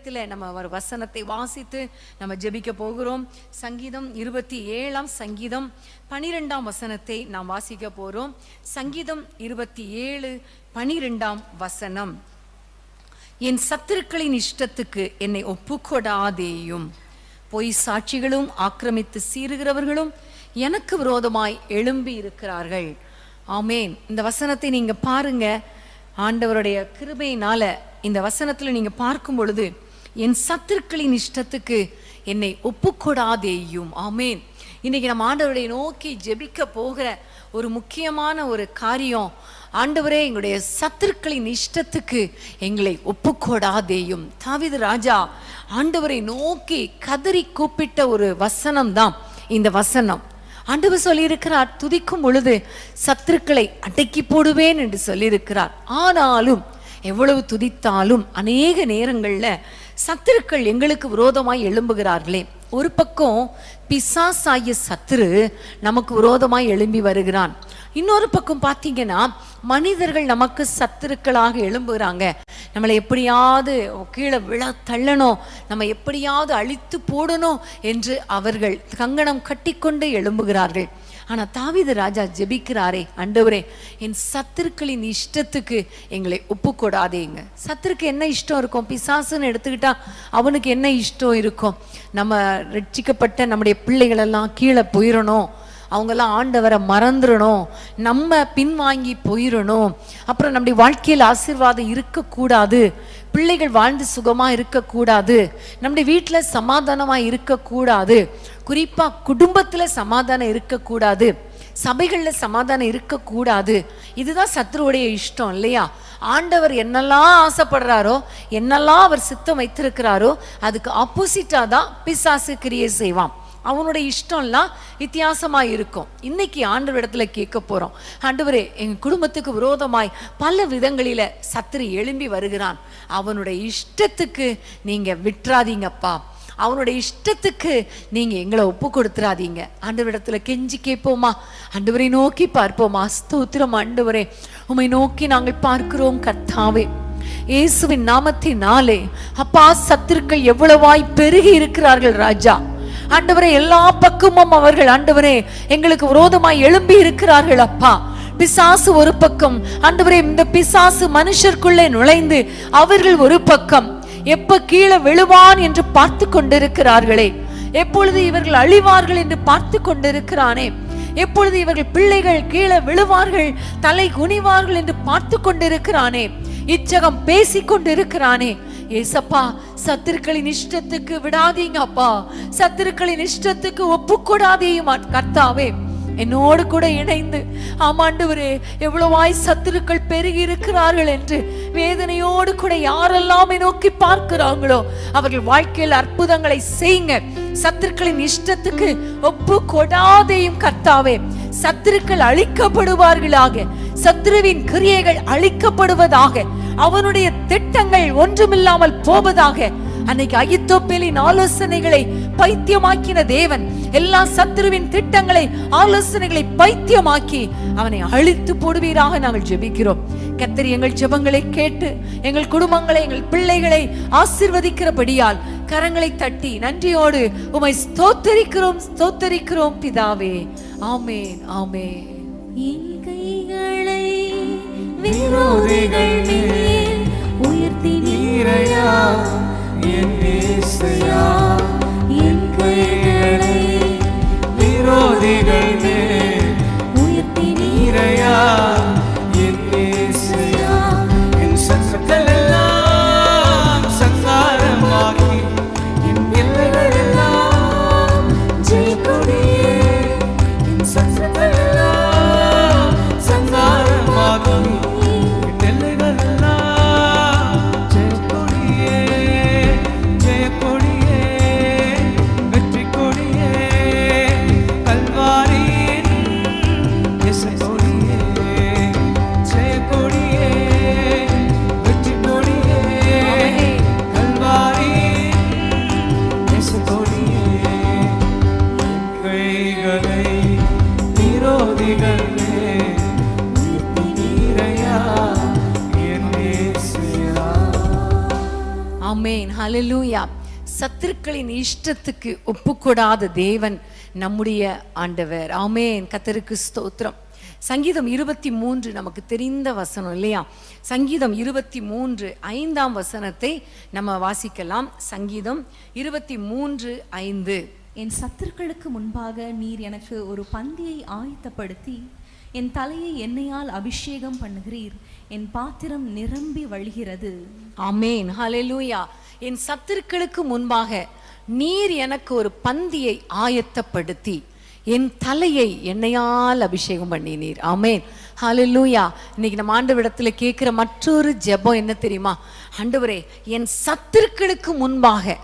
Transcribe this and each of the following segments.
நேரத்தில் நம்ம ஒரு வசனத்தை வாசித்து நம்ம ஜெபிக்க போகிறோம். சங்கீதம் இருபத்தி ஏழாம் சங்கீதம் பனிரெண்டாம் வசனத்தை நாம் வாசிக்க போகிறோம் சங்கீதம் இருபத்தி ஏழு பனிரெண்டாம் வசனம். என் சத்துருக்களின் இஷ்டத்துக்கு என்னை ஒப்புக்கொடாதேயும். பொய் சாட்சிகளும் ஆக்கிரமித்து சீறுகிறவர்களும் எனக்கு விரோதமாய் எழும்பி இருக்கிறார்கள். ஆமேன். இந்த வசனத்தை நீங்க பாருங்க. ஆண்டவருடைய கிருபையினால இந்த வசனத்துல நீங்க பார்க்கும் பொழுது என் சத்துருக்களின் இஷ்டத்துக்கு என்னை ஒப்புக்கொடாதேயும். ஆமேன். இன்னைக்கு நம்ம ஆண்டவரை நோக்கி ஜெபிக்க போகிற ஒரு முக்கியமான ஒரு காரியம் ஆண்டவரே எங்களுடைய சத்துருக்களின் இஷ்டத்துக்கு எங்களை ஒப்புக்கொடாதேயும். தாவிது ராஜா ஆண்டவரை நோக்கி கதறி கூப்பிட்ட ஒரு வசனம் தான் இந்த வசனம். ஆண்டவர் சொல்லியிருக்கிறார் துதிக்கும் பொழுது சத்துருக்களை அடக்கி போடுவேன் என்று சொல்லியிருக்கிறார். ஆனாலும் எவ்வளவு துதித்தாலும் அநேக நேரங்களில் சத்துருக்கள் எங்களுக்கு விரோதமாய் எழும்புகிறார்களே. ஒரு பக்கம் பிசாசாகிய சத்துரு நமக்கு விரோதமாய் எழும்பி வருகிறான். இன்னொரு பக்கம் பார்த்தீங்கன்னா மனிதர்கள் நமக்கு சத்துருக்களாக எழும்புகிறாங்க. நம்மளை எப்படியாவது கீழே விழ தள்ளணும் நம்ம எப்படியாவது அழித்து போடணும் என்று அவர்கள் கங்கணம் கட்டிக்கொண்டு எழும்புகிறார்கள். ஆனா தாவித ராஜா ஜெபிக்கிறாரே ஆண்டவரே என் சத்துருக்களின் இஷ்டத்துக்கு எங்களை ஒப்புக்கூடாதேங்க. சத்துருக்கு என்ன இஷ்டம் இருக்கும்? பிசாசுன்னு எடுத்துக்கிட்டா அவனுக்கு என்ன இஷ்டம் இருக்கும்? நம்ம ரட்சிக்கப்பட்ட நம்முடைய பிள்ளைகளெல்லாம் கீழே போயிடணும் அவங்கெல்லாம் ஆண்டவரை மறந்துடணும் நம்ம பின்வாங்கி போயிடணும் அப்புறம் நம்முடைய வாழ்க்கையில் ஆசீர்வாதம் இருக்கக்கூடாது. பிள்ளைகள் வாழ்ந்து சுகமாக இருக்கக்கூடாது. நம்முடைய வீட்டில் சமாதானமாக இருக்கக்கூடாது. குறிப்பாக குடும்பத்தில் சமாதானம் இருக்கக்கூடாது. சபைகளில் சமாதானம் இருக்கக்கூடாது. இதுதான் சத்ருவுடைய இஷ்டம் இல்லையா? ஆண்டவர் என்னெல்லாம் ஆசைப்படுறாரோ என்னெல்லாம் அவர் சித்தம் வைத்திருக்கிறாரோ அதுக்கு ஆப்போசிட்டாக தான் பிசாசு கிரியை செய்வான். அவனுடைய இஷ்டம்லாம் வித்தியாசமா இருக்கும். இன்னைக்கு ஆண்டவரிடத்துல கேட்க போறோம். ஆண்டவரே எங்க குடும்பத்துக்கு விரோதமாய் பல விதங்களில சத்துரு எழும்பி வருகிறான். அவனுடைய இஷ்டத்துக்கு நீங்க விட்டுறாதீங்கப்பா. அவனுடைய இஷ்டத்துக்கு நீங்க எங்களை ஒப்பு கொடுத்துறாதீங்க. ஆண்டவரிடத்துல கெஞ்சி கேட்போமா? ஆண்டவரை நோக்கி பார்ப்போமா? ஸ்தோத்திரம் ஆண்டவரே. உம்மை நோக்கி நாங்கள் பார்க்கிறோம் கர்த்தாவே. இயேசுவின் நாமத்தினாலே அப்பா சத்துருக்கள் எவ்வளவாய் பெருகி இருக்கிறார்கள் ராஜா. ஆண்டவரே எல்லா பக்கமும் அவர்கள் ஆண்டவரே எங்களுக்கு விரோதமாய் எழும்பி இருக்கிறார்கள் அப்பா. பிசாசு ஒரு பக்கம். ஆண்டவரே இந்த பிசாசு மனுஷருக்குள்ளே நுழைந்து அவர்கள் ஒரு பக்கம். எப்ப கீழே விழுவான் என்று பார்த்து கொண்டிருக்கிறார்களே. எப்பொழுது இவர்கள் அழிவார்கள் என்று பார்த்து கொண்டிருக்கிறானே. எப்பொழுது இவர்கள் பிள்ளைகள் கீழே விழுவார்கள் தலை குனிவார்கள் என்று பார்த்து கொண்டிருக்கிறானே. இச்சகம் பேசிக் கொண்டிருக்கிறானே. ஏசப்பா சத்துருக்களின் இஷ்டத்துக்கு விடாதீங்க அப்பா. சத்துருக்களின் இஷ்டத்துக்கு ஒப்புக்கொடாதேயும் கர்த்தாவே. என்னோடு கூட இணைந்து ஆமாண்டவரே எவ்வளவாய் சத்துருக்கள் பெருகி இருக்கிறார்கள் என்று வேதனையோடு கூட யாரெல்லாம் நோக்கி பார்க்கிறாங்களோ அவர்கள் வாழ்க்கையில் அற்புதங்களை செய்யுங்க. சத்துருக்களின் இஷ்டத்துக்கு ஒப்பு கொடாதையும் கர்த்தாவே. சத்துருக்கள் அழிக்கப்படுவார்களாக. சத்துருவின் கிரியைகள் அழிக்கப்படுவதாக. அவனுடைய திட்டங்கள் ஒன்றுமில்லாமல் போவதாக அன்னைக்கு அகித்தோப்பேலின் ஆலோசனைகளை பைத்தியமாக்கின தேவன் எல்லா சத்துருவின் திட்டங்களை ஆலோசனைகளை பைத்தியமாக்கி அவனை அழித்து போடுவீராக நாங்கள் ஜெபிக்கிறோம். கத்தரி எங்கள் ஜெபங்களை கேட்டு எங்கள் குடும்பங்களை எங்கள் பிள்ளைகளை ஆசிர்வதிக்கிறபடியால் கரங்களை தட்டி நன்றியோடு உமை ஸ்தோத்தரிக்கிறோம் ஸ்தோத்தரிக்கிறோம் பிதாவே. ஆமேன் ஆமேன். விரோதிகள் மேல் உயர்த்தி நீரையா என் ஏசையா என் கைகளை விரோதிகள் மேல் உயர்த்தி நீரையா ஹalleluya சத்துருக்களின் இஷ்டத்துக்கு ஒப்புக்கொடாத தேவன் நம்முடைய ஆண்டவர். ஆமென். கத்தருக்கு ஸ்தோத்திரம். சங்கீதம் இருபத்தி மூன்று நமக்கு தெரிந்த வசனம் இல்லையா? சங்கீதம் இருபத்தி மூன்று ஐந்தாம் வசனத்தை நம்ம வாசிக்கலாம். சங்கீதம் இருபத்தி மூன்று ஐந்து. என் சத்துருக்களுக்கு முன்பாக நீர் எனக்கு ஒரு பந்தியை ஆயத்தப்படுத்தி என் தலையை எண்ணெயால் அபிஷேகம் பண்ணுகிறீர். என் பாத்திரம் நிரம்பி வழிகிறது. ஆமென். ஹalleluya என் சத்துருக்களுக்கு முன்பாக நீர் எனக்கு ஒரு பந்தியை ஆயத்தப்படுத்தி என் தலையை எண்ணெயால் அபிஷேகம் பண்ணினீர். ஆமேன். ஹலலூயா இன்னைக்கு நம்ம மாண்டவிடத்தில் கேட்குற மற்றொரு ஜெபம் என்ன தெரியுமா? ஆண்டவரே என் சத்துருக்களுக்கு முன்பாக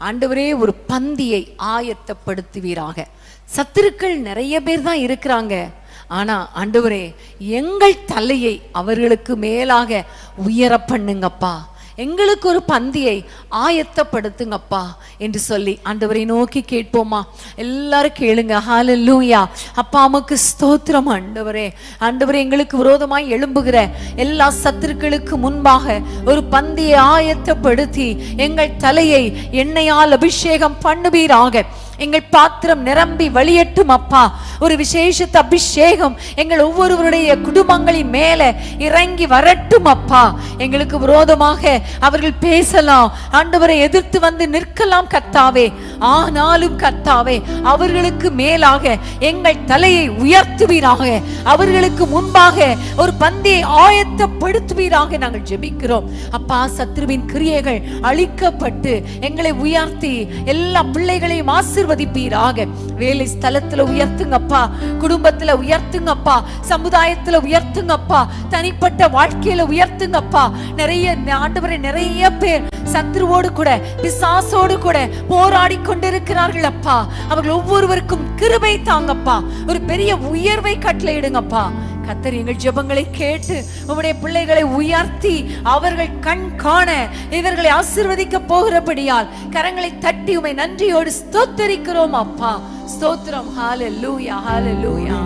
ஆண்டவரே ஒரு பந்தியை ஆயத்தப்படுத்துவீராக. சத்துருக்கள் நிறைய பேர் தான் இருக்கிறாங்க. ஆனா ஆண்டவரே எங்கள் தலையை அவர்களுக்கு மேலாக உயர பண்ணுங்கப்பா. எங்களுக்கு ஒரு பந்தியை ஆயத்தப்படுத்துங்கப்பா என்று சொல்லி ஆண்டவரை நோக்கி கேட்போமா? எல்லாரும் கேளுங்க. ஹாலல்லூயா அப்பா அம்மாக்கு ஸ்தோத்திரம் ஆண்டவரே. ஆண்டவரே எங்களுக்கு விரோதமாய் எழும்புகிற எல்லா சத்துருக்களுக்கு முன்பாக ஒரு பந்தியை ஆயத்தப்படுத்தி எங்கள் தலையை எண்ணெயால் அபிஷேகம் பண்ணுவீராக. எங்கள் பாத்திரம் நிரம்பி வழியட்டும் அப்பா. ஒரு விசேஷத்த அபிஷேகம் எங்கள் ஒவ்வொருவருடைய குடும்பங்களின் மேல இறங்கி வரட்டும் அப்பா. எங்களுக்கு விரோதமாக அவர்கள் பேசலாம். ஆண்டவரை எதிர்த்து வந்து நிற்கலாம் கத்தாவே ஆனாலும் கத்தாவே அவர்களுக்கு மேலாக எங்கள் தலையை உயர்த்துவீராக. அவர்களுக்கு முன்பாக ஒரு பந்தியை ஆயத்தப்படுத்துவீராக நாங்கள் ஜெபிக்கிறோம். அப்பா சத்ருவின் கிரியைகள் அழிக்கப்பட்டு எங்களை உயர்த்தி எல்லா பிள்ளைகளையும் ஆசிர்வதிப்பீராக. வேலை ஸ்தலத்துல உயர்த்துங்கப்பா. குடும்பத்துல உயர்த்துங்கப்பா. சமுதாயத்துல உயர்த்துங்கப்பா. தனிப்பட்ட வாழ்க்கையில உயர்த்துங்கப்பா. நிறைய ஆண்டவரை நிறைய பேர் சத்ருவோடு கூட பிசாசோடு கூட போராடி கொண்டிருக்கிறார்கள் அப்பா. அவர்கள் ஒவ்வொருவருக்கும் கிருபை தாங்கப்பா. ஒரு பெரிய உயர்வை கட்டளையிடுங்கப்பா. கத்தர் எங்கள் ஜெபங்களை கேட்டு உம்முடைய பிள்ளைகளை உயர்த்தி அவர்கள் கண் காண இவர்களை ஆசிர்வதிக்க போகிறபடியால் கரங்களை தட்டி உமை நன்றியோடு ஸ்தோத்தரிக்கிறோம் அப்பா. ஸ்தோத்திரம். ஹால லூயா ஹால லூயா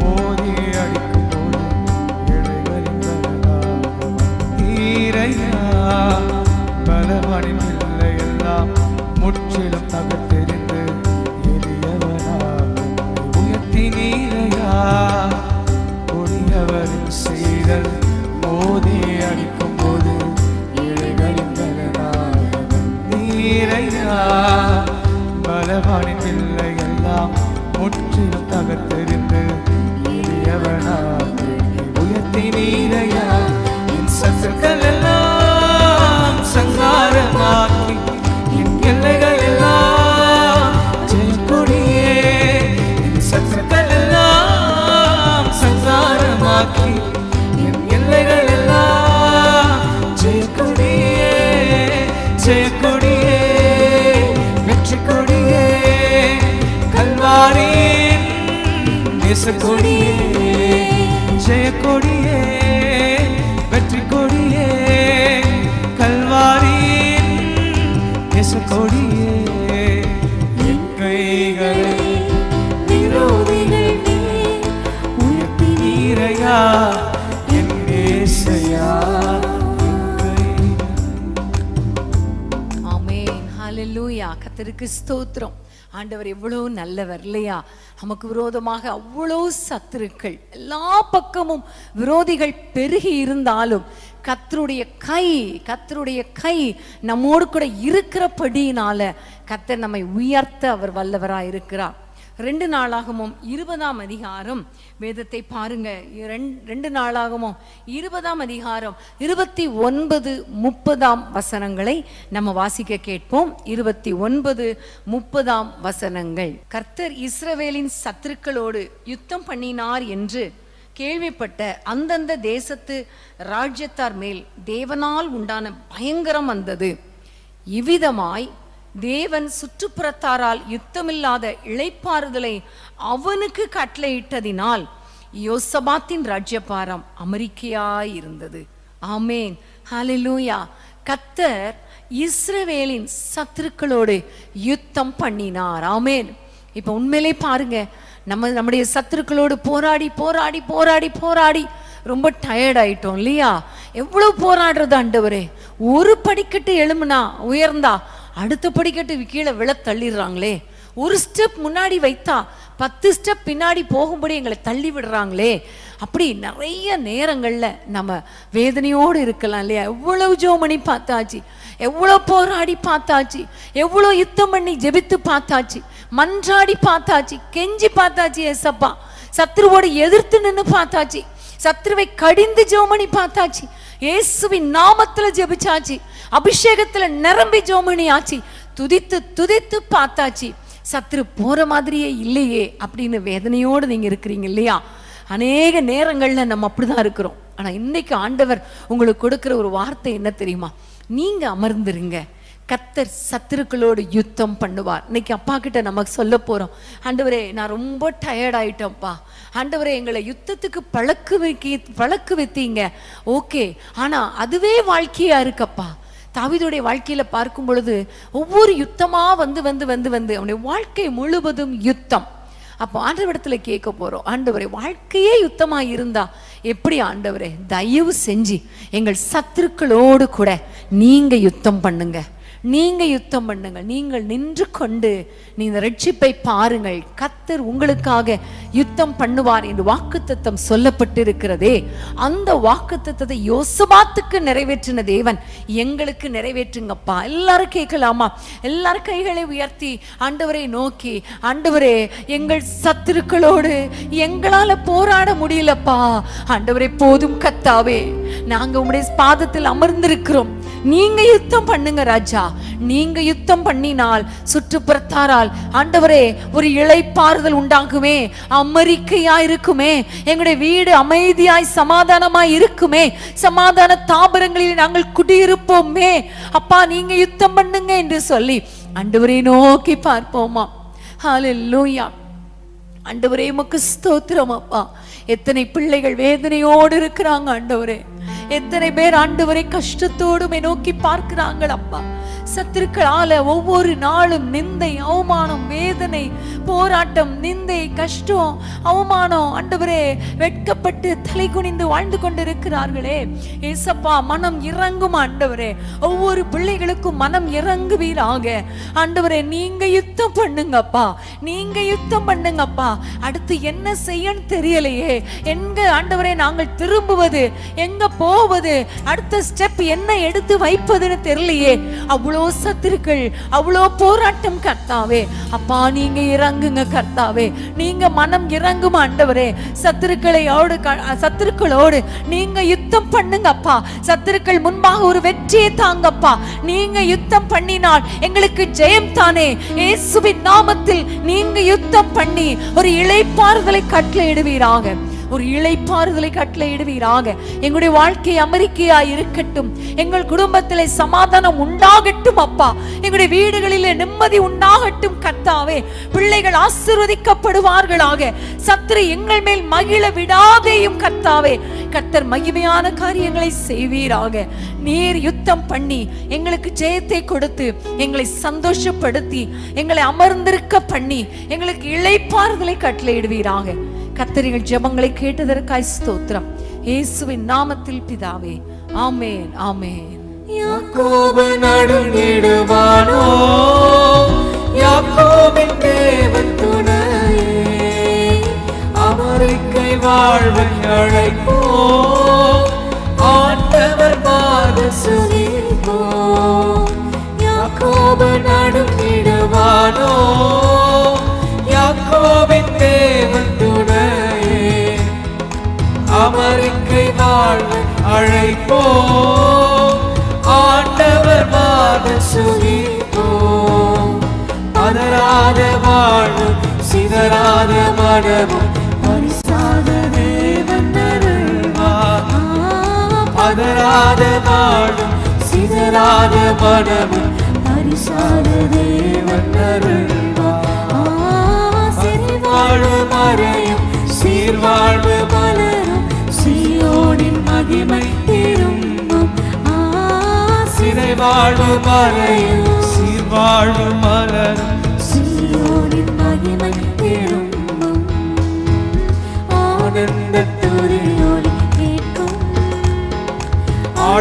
மோதி எல்லாம் முற்றிலும் தகத்தெறிந்து பலவானின் பிள்ளை எல்லாம் முற்றிலும் தகர்த்தெறிந்து எளியவனாக உயர்த்தி நீரையா என் சத்துக்கள் எல்லாம் ஜெயக்கொடியே வெற்றி கொடியே கல்வாரியின் நேசக்கொடியே என் கைகளை விரோதிகள் மேல் உயர்த்தி நீரையா என் நேசையா ஹalleluya. ஸ்தோத்திரம். ஆண்டவர் எவ்வளவு நல்லவர் இல்லையா? நமக்கு விரோதமாக அவ்வளோ சத்துருக்கள். எல்லா பக்கமும் விரோதிகள் பெருகி இருந்தாலும் கத்தருடைய கை கத்தருடைய கை நம்மோடு கூட இருக்கிறபடியினால கத்தர் நம்மை உயர்த்த அவர் வல்லவராக இருக்கிறார் ரெண்டு நாளாகமும் இருபதாம் அதிகாரம். வேதத்தை பாருங்க. ரெண்- ரெண்டு நாளாகமும் இருபதாம் அதிகாரம். இருபத்தி ஒன்பது முப்பதாம் வசனங்களை நம்ம வாசிக்க கேட்போம். இருபத்தி ஒன்பது முப்பதாம் வசனங்கள். கர்த்தர் இஸ்ரவேலின் சத்துருக்களோடு யுத்தம் பண்ணினார் என்று கேள்விப்பட்ட அந்தந்த தேசத்து ராஜ்யத்தார் மேல் தேவனால் உண்டான பயங்கரம் வந்தது. இவ்விதமாய் தேவன் சுற்றுப்புறத்தாரால் யுத்தமில்லாத இளைப்பாறுதலை அவனுக்கு கட்டளையிட்டதினால் யோசபாத்தின் ராஜ்யபாரம் அமெரிக்கையாய் இருந்தது ஆமேன். ஹலிலூயா கத்தர் இஸ்ரவேலின் சத்துருக்களோடு யுத்தம் பண்ணினார். ஆமேன். இப்போ உண்மையிலே பாருங்க. நம்ம நம்முடைய சத்துருக்களோடு போராடி போராடி போராடி போராடி ரொம்ப டயர்ட் ஆயிட்டோம் இல்லையா? எவ்வளவு போராடுறது ஆண்டவரே? ஒரு படிக்கட்டு எழும்புனா உயர்ந்தா அடுத்த படிக்கட்டு கீழே விழ தள்ளிடுறாங்களே ஒரு ஸ்டெப் முன்னாடி வைத்தா பத்து ஸ்டெப் பின்னாடி போகும்படி எங்களை தள்ளி விடுறாங்களே அப்படி நிறைய நேரங்களில் நம்ம வேதனையோடு இருக்கலாம் இல்லையா? எவ்வளவு ஜோமணி பார்த்தாச்சு எவ்வளோ போராடி பார்த்தாச்சு எவ்வளோ யுத்தம் பண்ணி ஜெபித்து பார்த்தாச்சு மன்றாடி பார்த்தாச்சு கெஞ்சி பார்த்தாச்சு ஏசப்பா. சத்ருவோடு எதிர்த்து நின்று பார்த்தாச்சு சத்ருவை கடிந்து ஜோமணி பார்த்தாச்சு. இயேசுவின் நாமத்துல ஜெபிச்சாச்சு. அபிஷேகத்துல நிரம்பி ஜெபமணி ஆச்சு துதித்து துதித்து பார்த்தாச்சு. சத்துரு போற மாதிரியே இல்லையே அப்படின்னு வேதனையோடு நீங்க இருக்கிறீங்க இல்லையா? அநேக நேரங்கள்ல நம்ம அப்படிதான் இருக்கிறோம். ஆனா இன்னைக்கு ஆண்டவர் உங்களுக்கு கொடுக்கிற ஒரு வார்த்தை என்ன தெரியுமா? நீங்க அமர்ந்துருங்க. கத்தர் சத்துருக்களோடு யுத்தம் பண்ணுவார். இன்னைக்கு அப்பா கிட்ட நமக்கு சொல்ல போகிறோம் ஆண்டவரே நான் ரொம்ப டயர்ட் ஆயிட்டேன்ப்பா. ஆண்டவரே எங்களை யுத்தத்துக்கு பழக்கு வைக்கி பழக்கு வைத்தீங்க. ஓகே ஆனால் அதுவே வாழ்க்கையாக இருக்கப்பா. தாவிதோடைய வாழ்க்கையில் பார்க்கும் பொழுது ஒவ்வொரு யுத்தமாக வந்து வந்து வந்து வந்து அவனுடைய வாழ்க்கை முழுவதும் யுத்தம். அப்போ ஆண்டவரிடத்தில் கேட்க போகிறோம் ஆண்டவரே வாழ்க்கையே யுத்தமாக இருந்தா எப்படி ஆண்டவரே தயவு செஞ்சு எங்கள் சத்துருக்களோடு கூட நீங்கள் யுத்தம் பண்ணுங்க. நீங்க யுத்தம் பண்ணுங்க நீங்கள் நின்று கொண்டு நீங்க ரட்சிப்பை பாருங்கள். கத்தர் உங்களுக்காக யுத்தம் பண்ணுவார் என்று வாக்குத்தத்தம் சொல்லப்பட்டிருக்கிறதே. அந்த வாக்குத்தத்தத்தை யோசபாத்துக்கு நிறைவேற்றின தேவன் எங்களுக்கு நிறைவேற்றுங்கப்பா. எல்லாரும் கேட்கலாமா? எல்லாரும் கைகளை உயர்த்தி ஆண்டவரை நோக்கி ஆண்டவரே எங்கள் சத்துருக்களோடு எங்களால போராட முடியலப்பா. ஆண்டவரே போதும் கத்தாவே நாங்க உங்களுடைய பாதத்தில் அமர்ந்திருக்கிறோம். நீங்க யுத்தம் பண்ணுங்க ராஜா. நீங்க யுத்தம் பண்ணினால் சுற்றுப்புறத்தாரால் ஆண்டவரே ஒரு இழைப்பாறுதல் உண்டாகுமே அமெரிக்கையா இருக்குமே எங்களுடைய வீடு அமைதியாய் சமாதானமாய் இருக்குமே சமாதான தாபரங்களில் நாங்கள் குடியிருப்போமே அப்பா நீங்க யுத்தம் பண்ணுங்க என்று சொல்லி ஆண்டவரை நோக்கி பார்ப்போமா? ஹalleluya ஆண்டவரே உமக்கு ஸ்தோத்திரம் அப்பா. எத்தனை பிள்ளைகள் வேதனையோடு இருக்கிறாங்க ஆண்டவரே. எத்தனை பேர் ஆண்டவரை கஷ்டத்தோடு நோக்கி பார்க்கிறாங்கள் அப்பா. சத்துருக்களால ஒவ்வொரு நாளும் நிந்தை அவமானம் வேதனை போராட்டம் நிந்தை கஷ்டம் அவமானம். ஆண்டவரே வெட்கப்பட்டு தலை குனிந்து வாழ்ந்து கொண்டிருக்கிறார்களே. ஏசப்பா மனம் இறங்கும் ஆண்டவரே. ஒவ்வொரு பிள்ளைகளுக்கும் மனம் இறங்குவீராக. ஆண்டவரே நீங்க யுத்தம் பண்ணுங்கப்பா. நீங்க யுத்தம் பண்ணுங்கப்பா. அடுத்து என்ன செய்யன்னு தெரியலையே. எங்க ஆண்டவரே நாங்கள் திரும்புவது? எங்க போவது? அடுத்த ஸ்டெப் என்ன எடுத்து வைப்பதுன்னு தெரியலையே. அவ்வளோ சத்துருக்கள் அவ்வளோ போராட்டம் கர்த்தாவே. அப்பா நீங்க இறங்குங்க கர்த்தாவே. நீங்க மனம் இறங்கும் ஆண்டவரே. சத்துருக்களையோடு க- சத்துருக்களோடு நீங்க யுத்தம் பண்ணுங்கப்பா. சத்துருக்கள் முன்பாக ஒரு வெற்றியை தாங்கப்பா. நீங்க யுத்தம் பண்ணினால் எங்களுக்கு ஜெயம் தானே. இயேசுவின் நாமத்தில் நீங்க யுத்தம் பண்ணி ஒரு இளைப்பாறுதலை கட்டளையிடுவீராக. ஒரு இழைப்பாறுதலை கட்டளையிடுவீராக எங்களுடைய வாழ்க்கை அமெரிக்கையா இருக்கட்டும். எங்கள் குடும்பத்திலே சமாதானம் உண்டாகட்டும் அப்பா. எங்களுடைய வீடுகளிலே நிம்மதி உண்டாகட்டும் கர்த்தாவே. பிள்ளைகள் ஆசீர்வதிக்கப்படுவார்களாக. சத்துரு எங்கள் மேல் மகிழ விடாதேயும் கர்த்தாவே. கர்த்தர் மகிமையான காரியங்களை செய்வீராக. நீர் யுத்தம் பண்ணி எங்களுக்கு ஜெயத்தை கொடுத்து எங்களை சந்தோஷப்படுத்தி எங்களை அமர்ந்திருக்க பண்ணி எங்களுக்கு இழைப்பாறுதலை கட்டளையிடுவீராக கத்தரிகள் ஜெபங்களை கேட்டதற்காய் ஸ்தோத்திரம். இயேசுவின் நாமத்தில் பிதாவே ஆமேன் ஆமேன். யாக்கோபு நடுங்கிடுவானோ? பதறாத வாழ்வும் சிதறாத மனமும் பரிசாத தேவன் அருள்வாழ்வு மறையும் சீர்வாழ்வு மலரும் சியோனின் மகிமை திரும்பும். சிறை வாழ்வு மறையும் சீர்வாழ்வு மலரும் சியோனின் மகிமை திரும்பும்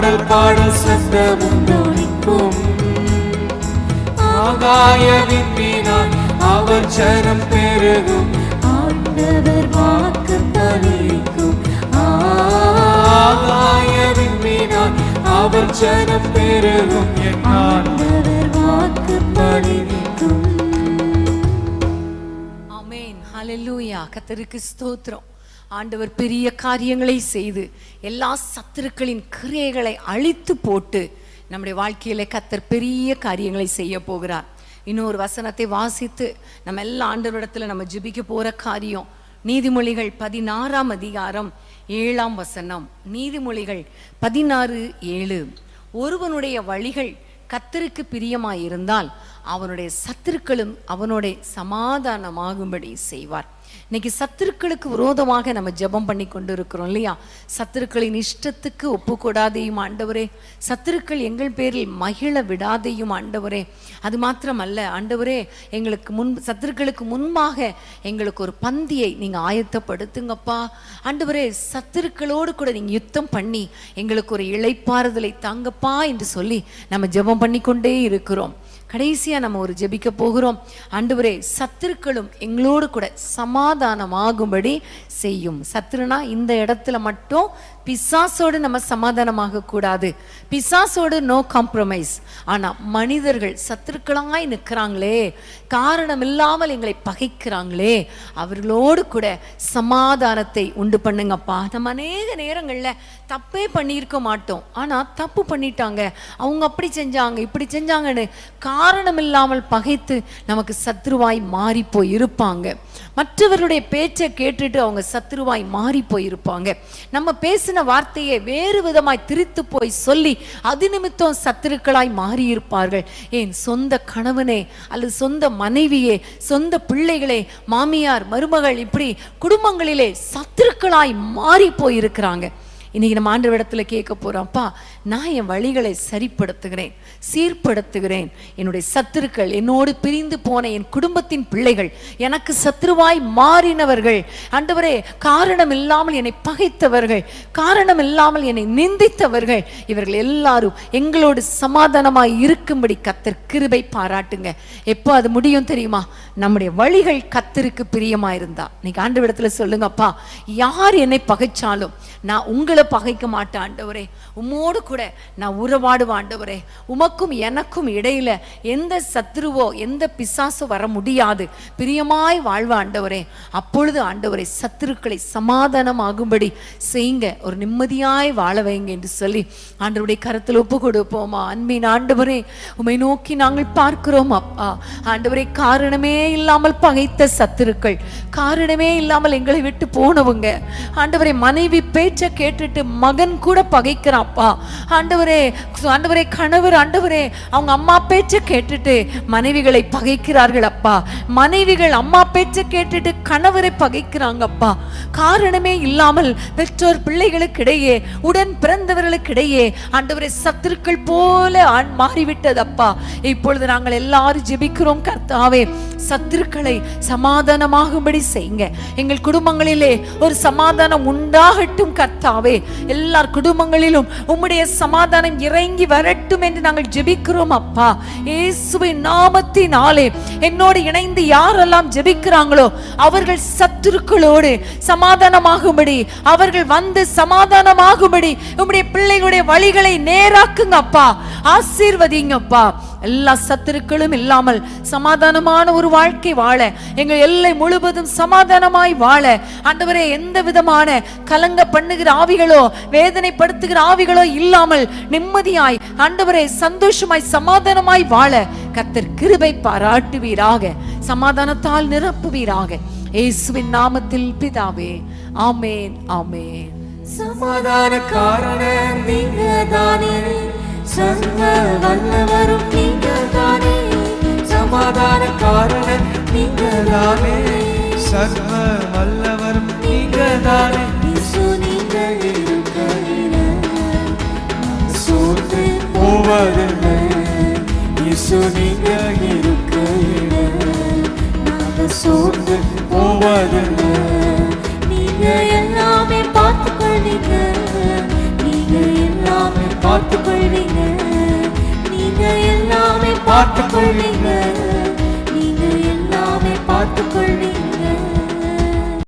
பாடல் பாடல் சத்தமும் தொனிக்கும் ஆகாய விண்ணினால் அவர் சரம் பெருகும். ஆண்டவர் வாக்கு பலிக்கும் ஆகாய விண்ணினால் அவர் சரம் பெருகும். ஆண்டவர் வாக்கு பலிக்கும் அமேன் ஹalleluya. கர்த்தருக்கு ஸ்தோத்திரம். ஆண்டவர் பெரிய காரியங்களை செய்து எல்லா சத்துருக்களின் கிரியைகளை அழித்து போட்டு நம்முடைய வாழ்க்கையில கத்தர் பெரிய காரியங்களை செய்ய போகிறார். இன்னொரு வசனத்தை வாசித்து நம்ம எல்லா ஆண்டவரிடத்துல நம்ம ஜிபிக்க போற காரியம் நீதிமொழிகள் பதினாறாம் அதிகாரம் ஏழாம் வசனம். நீதிமொழிகள் பதினாறு ஏழு. ஒருவனுடைய வழிகள் கத்தருக்கு பிரியமாயிருந்தால் அவனுடைய சத்துருக்களும் அவனுடைய சமாதானமாகும்படி செய்வார். இன்னைக்கு சத்துருக்களுக்கு விரோதமாக நம்ம ஜெபம் பண்ணி கொண்டு இருக்கிறோம் இல்லையா? சத்துருக்களின் இஷ்டத்துக்கு ஒப்புக்கூடாதையும் ஆண்டவரே. சத்துருக்கள் எங்கள் பேரில் மகிழ விடாதையும் ஆண்டவரே. அது மாத்திரமல்ல ஆண்டவரே எங்களுக்கு முன் சத்துருக்களுக்கு முன்பாக எங்களுக்கு ஒரு பந்தியை நீங்க ஆயத்தப்படுத்துங்கப்பா. ஆண்டவரே சத்துருக்களோடு கூட நீங்க யுத்தம் பண்ணி எங்களுக்கு ஒரு இளைப்பாறுதலை தாங்கப்பா என்று சொல்லி நம்ம ஜெபம் பண்ணி கொண்டே இருக்கிறோம். கடைசியாக நம்ம ஒரு ஜெபிக்க போகிறோம். ஆண்டவரே சத்துருக்களும் எங்களோடு கூட சமாதானமாகும்படி செய்யும். சத்துருனா இந்த இடத்துல மட்டும் பிசாசோடு நம்ம சமாதானமாக கூடாது. பிசாசோடு நோ காம்ப்ரமைஸ் ஆனால் மனிதர்கள் சத்துருக்களாய் நிற்கிறாங்களே. காரணம் இல்லாமல் எங்களை பகைக்கிறாங்களே. அவர்களோடு கூட சமாதானத்தை உண்டு பண்ணுங்கப்பா. நம்ம அநேக நேரங்களில் தப்பே பண்ணியிருக்க மாட்டோம். ஆனால் தப்பு பண்ணிட்டாங்க. அவங்க அப்படி செஞ்சாங்க இப்படி செஞ்சாங்கன்னு காரணம் இல்லாமல் பகைத்து நமக்கு சத்ருவாய் மாறி இருப்பாங்க மற்றவருடைய பேச்சை கேட்டுட்டு அவங்க சத்ருவாய் மாறி போயிருப்பாங்க. நம்ம பேசின வார்த்தையை வேறு விதமாய் திரித்து போய் சொல்லி அது நிமித்தம் சத்துருக்களாய் மாறி இருப்பார்கள் ஏன் சொந்த கணவனே அல்லது சொந்த மனைவியே சொந்த பிள்ளைகளே மாமியார் மருமகள் இப்படி குடும்பங்களிலே சத்துருக்களாய் மாறி போயிருக்கிறாங்க. இன்றைக்கி இன்னைக்கு நம்ம இடத்துல கேட்க போறோம் அப்பா நான் என் வழிகளை சரிப்படுத்துகிறேன் சீர்படுத்துகிறேன். என்னுடைய சத்துருக்கள் என்னோடு பிரிந்து போன என் குடும்பத்தின் பிள்ளைகள் எனக்கு சத்துருவாய் மாறினவர்கள். ஆண்டவரே காரணம் இல்லாமல் என்னை பகைத்தவர்கள் காரணம் இல்லாமல் என்னை நிந்தித்தவர்கள். இவர்கள் எல்லாரும் எங்களோடு சமாதானமாய் இருக்கும்படி கத்தர் கிருபை பாராட்டுங்க. எப்போ அது முடியும் தெரியுமா? நம்முடைய வழிகள் கத்தருக்கு பிரியமா இருந்தா இன்னைக்கு இடத்துல சொல்லுங்கப்பா யார் என்னை பகைச்சாலும் நான் உங்களை பகைக்க மாட்டேன் ஆண்டவரே. உம்மோடு கூட நான் உறவாடுவேன் ஆண்டவரே. உமக்கும் எனக்கும் இடையில எந்த சத்ருவோ எந்த பிசாசோ வர முடியாது. பிரியமாய் வாழ்வ ஆண்டவரே. அப்பொழுது ஆண்டவரே சத்துருக்களை சமாதானமாகும்படி செய்யுங்க. ஒரு நிம்மதியாய் வாழ வைங்க என்று சொல்லி ஆண்டவருடைய கருத்தில் ஒப்பு கொடுப்போமா அன்பின் ஆண்டவரே உமை நோக்கி நாங்கள் பார்க்கிறோம் அப்பா. ஆண்டவரே காரணமே இல்லாமல் பகைத்த சத்துருக்கள் காரணமே இல்லாமல் எங்களை விட்டு போனவங்க. ஆண்டவரை மனைவி பேச்ச கேட்டுட்டு மகன் கூட பகைக்கிறான்ப்பா ஆண்டவரே ஆண்டவரே கணவர் ஆண்டவரே அவங்க அம்மா பேச்சை கேட்டுட்டு மனைவிகளை பகைக்கிறார்கள் அப்பா. மனைவிகள் அம்மா பேச்சை கேட்டுட்டு கணவரை பகைக்கிறாங்கப்பா காரணமே இல்லாமல் பெற்றோர் பிள்ளைகளுக்கு இடையே உடன் பிறந்தவர்களுக்கு இடையே ஆண்டவரே சத்துருக்கள் போல ஆண் மாறிவிட்டதப்பா இப்பொழுது நாங்கள் எல்லாரும் ஜெபிக்கிறோம் கர்த்தாவே சத்துருக்களை சமாதானமாகும்படி செய்யுங்க. எங்கள் குடும்பங்களிலே ஒரு சமாதானம் உண்டாகட்டும் கர்த்தாவே. எல்லார் குடும்பங்களிலும் உம்முடைய சமாதானம் இறங்கி வரட்டும் என்று நாங்கள் ஜெபிக்கிறோம் அப்பா. இயேசுவின் நாமத்தினாலே என்னோடு இணைந்து யாரெல்லாம் ஜெபிக்கிறாங்களோ அவர்கள் சத்துருக்களோடு சமாதானமாகும்படி அவர்கள் வந்து சமாதானமாகும்படி உம்முடைய பிள்ளைகளுடைய வழிகளை நேராக்குங்க அப்பா. ஆசீர்வதிங்கப்பா எல்லா சத்துருக்களும் இல்லாமல் சமாதானமான ஒரு வாழ்க்கை வாழ எங்கள் எல்லை முழுவதும் சமாதானமாய் வாழ ஆண்டவரே எந்த விதமான கலங்க பண்ணுகிற ஆவிகளோ வேதனைப்படுத்துகிற ஆவிகளோ இல்லாமல் நிம்மதியாய் ஆண்டவரே சந்தோஷமாய் சமாதானமாய் வாழ கத்தர் கிருபை பாராட்டுவீராக சமாதானத்தால் நிரப்புவீராக. இயேசுவின் நாமத்தில் பிதாவே ஆமேன் ஆமேன். சமாதான காரணம் நீங்க தானே. சர்வ வல்லவரும் சமாதான காரணம் நீங்க தானே சர்வ வல்லவரும் நீங்க தானே இயேசு நீங்க இருக்கையில சோர்ந்து போவதில்லை. இயேசு நீங்க நாங்க சோர்ந்து போவதில்லை. நீங்க எல்லாமே பார்த்து பார்த்துக் கொள்வீங்க நீங்கள் எல்லாமே பார்த்துக் கொள்வீங்க